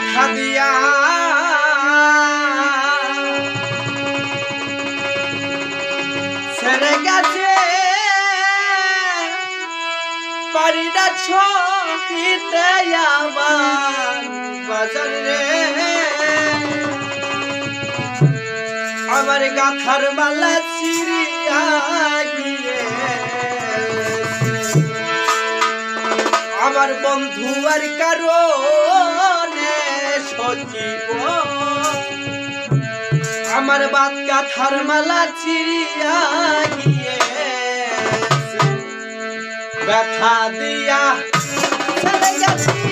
ব্যথা দিয়া। ছেড়ে গেছে। পারি না ছবিতে আমার বাজার রে। আমার গাথার মালা চিরিয়া গিয়ে আমার বন্ধু আর কারণে সজীব আমার বাদ গাথার মালা চিরিয়া গিয়ে ব্যথা দিয়া চলে গেছি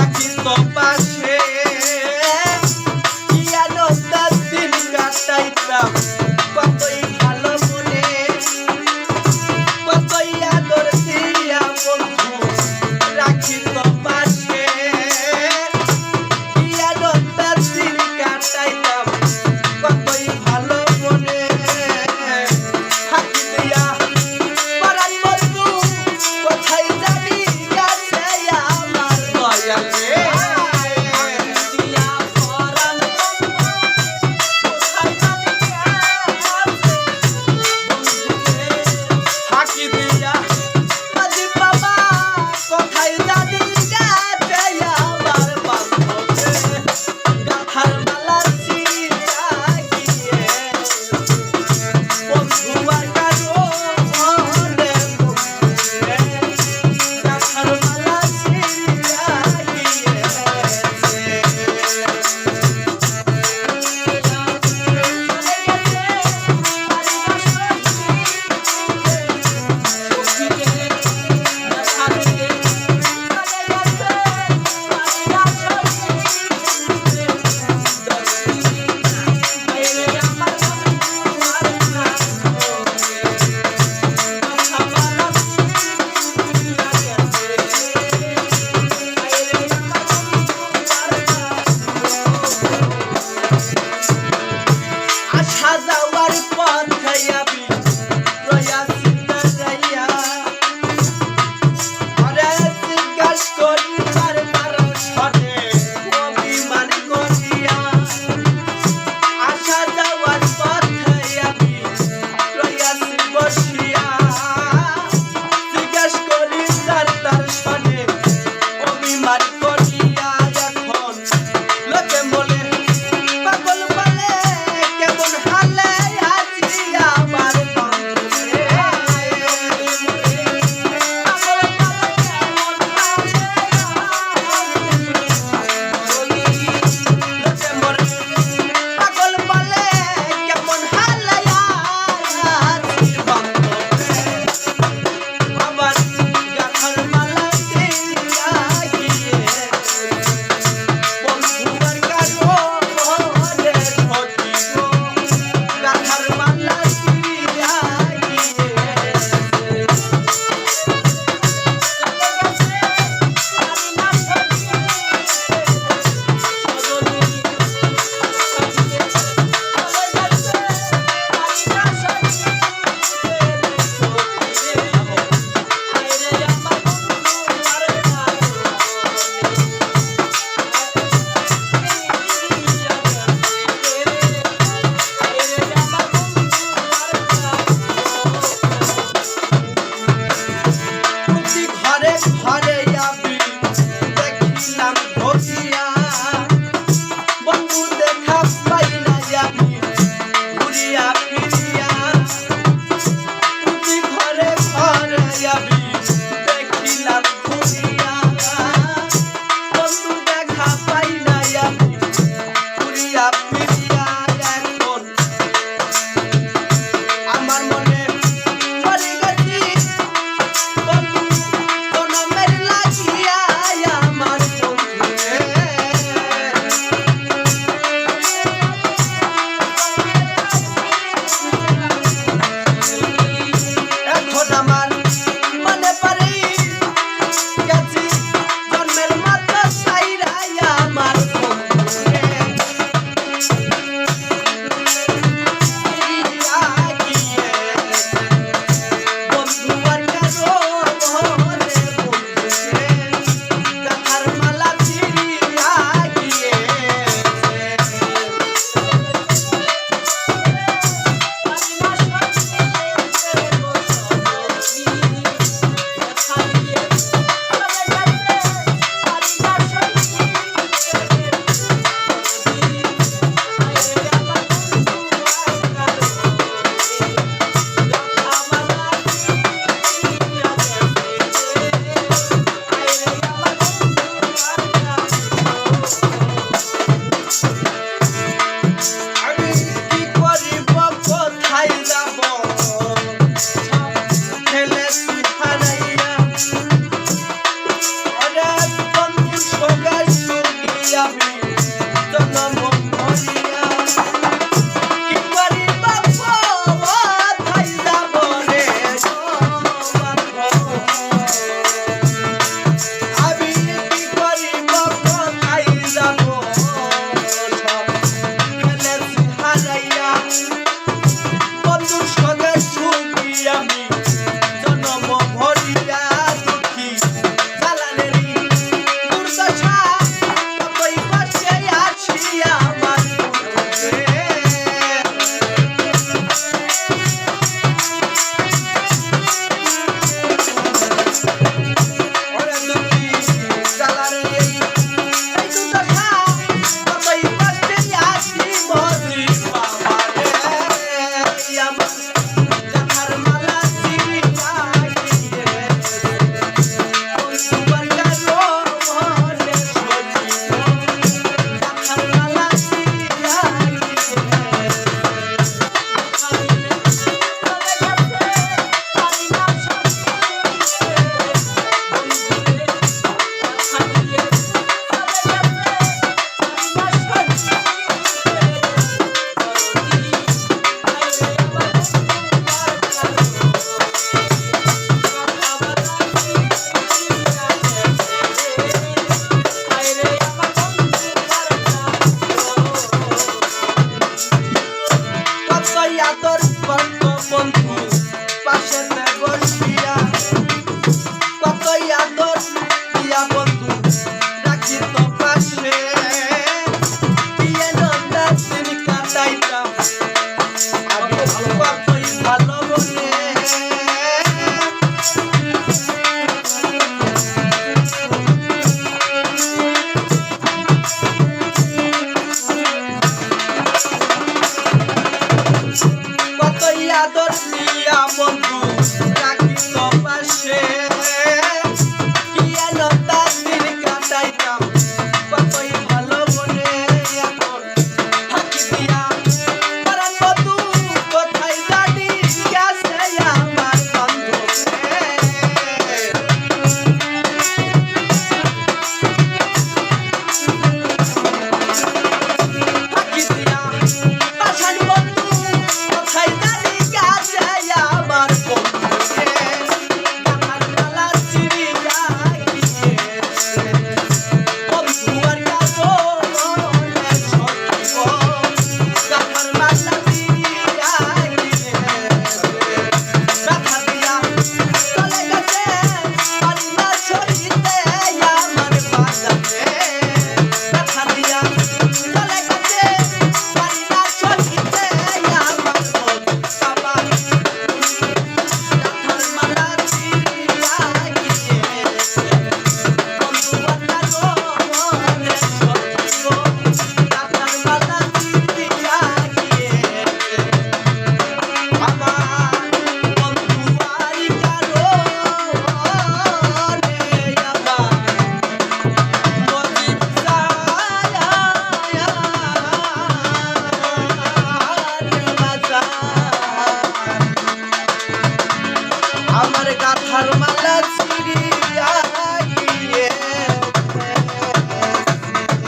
Tá aqui no কইয়া দর্শিয়া বন্ধু।